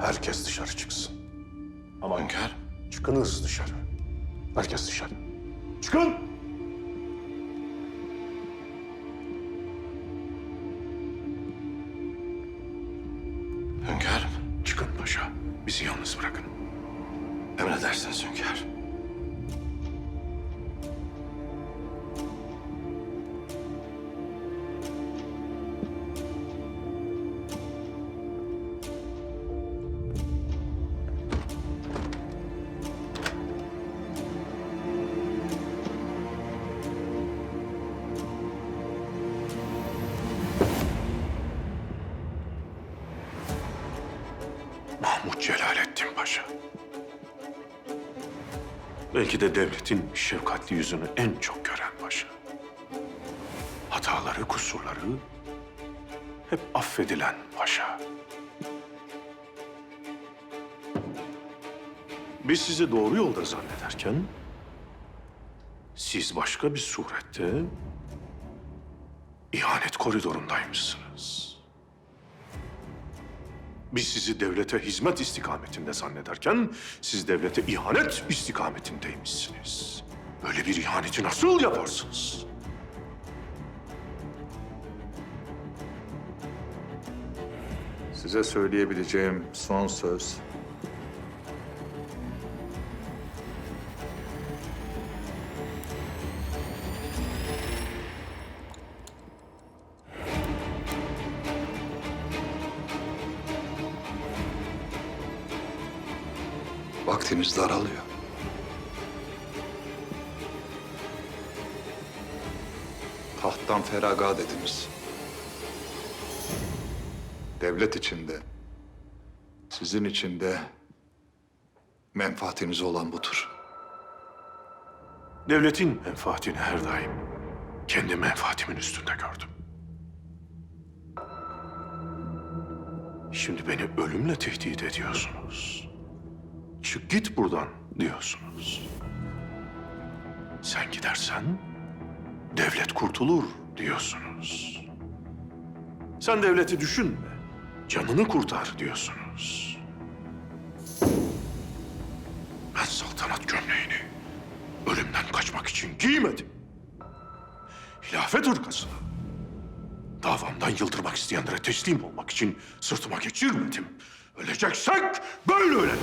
Herkes dışarı çıksın. Aman hünkârım. Çıkınız dışarı. Herkes dışarı. Çıkın! Hünkârım. Çıkın paşa. Bizi yalnız bırakın. Emredersiniz hünkârım. Mahmut Celalettin Paşa. Belki de devletin şefkatli yüzünü en çok gören paşa. Hataları, kusurları hep affedilen paşa. Biz sizi doğru yolda zannederken siz başka bir surette ihanet koridorundaymışsınız. Biz sizi devlete hizmet istikametinde zannederken siz devlete ihanet istikametindeymişsiniz. Böyle bir ihaneti nasıl yaparsınız? Size söyleyebileceğim son söz. Vaktimiz daralıyor. Tahttan feragat ediniz. Devlet içinde, sizin içinde menfaatiniz olan budur. Devletin menfaatini her daim kendi menfaatimin üstünde gördüm. Şimdi beni ölümle tehdit ediyorsunuz. Çık git buradan diyorsunuz. Sen gidersen devlet kurtulur diyorsunuz. Sen devleti düşünme, canını kurtar diyorsunuz. Ben saltanat gömleğini ölümden kaçmak için giymedim. Hilafet ırkasını davamdan yıldırmak isteyenlere teslim olmak için sırtıma geçirmedim. Öleceksek böyle ölelim.